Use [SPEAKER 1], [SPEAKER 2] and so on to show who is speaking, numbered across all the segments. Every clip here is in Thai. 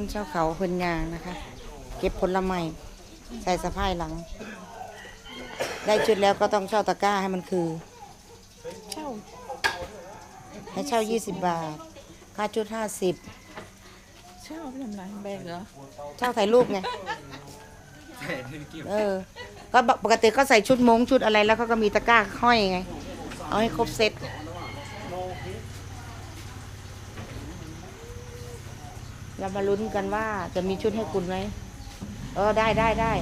[SPEAKER 1] คนเช่าเขาเพิ่นยางนะคะ เก็บผลไม้ใส่สะพายหลัง ได้ชุดแล้วก็ต้องเช่าตะกร้าให้มันคือ
[SPEAKER 2] เช่า
[SPEAKER 1] ให้เช่า 20 บาท ค่าชุด 50
[SPEAKER 2] เช่าไปทำไรแบกเหรอ
[SPEAKER 1] เช่าถ่ายรูปไง เออ ก็ปกติก็ใส่ชุดมงชุดอะไรแล้วเขาก็มีตะกร้าห้อยไง เอาให้ครบเซ็ต เรามาลุ้นกันว่าจะมีชุดให้คุณไหมเออได้ได้ได้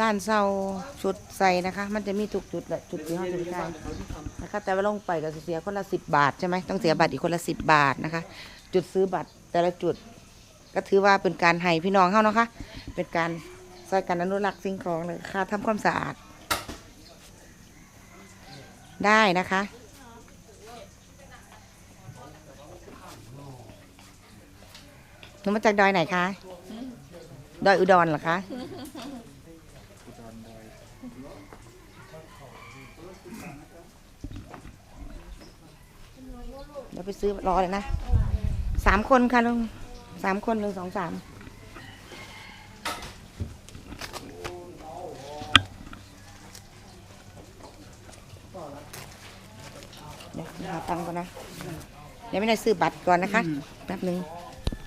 [SPEAKER 1] ร้านเซาชุดใส่นะคะ มันจะมีทุกจุดแหละจุดที่ห้องจุดใช่นะคะ แต่ว่าลงไปก็เสียคนละสิบบาทใช่ไหมต้องเสียบัตรอีกคนละสิบบาทนะคะ จุดซื้อบัตรแต่ละจุด ก็ถือว่าเป็นการให้พี่น้องเขานะคะ เป็นการ ช่วยกันอนุรักษ์สิ่งของเลยค่ะทำความสะอาด ได้นะคะ หนูมาจากดอยไหนคะ ดอยอุดรเหรอคะเดี๋ยวไปซื้อรอเลยนะ สามคนค่ะลุงสามคนหนึ่งสองสาม เดี๋ยวหาตังค์ก่อนนะเดี๋ยวไม่ได้ซื้อบัตรก่อนนะคะแป๊บหนึ่ง
[SPEAKER 2] เ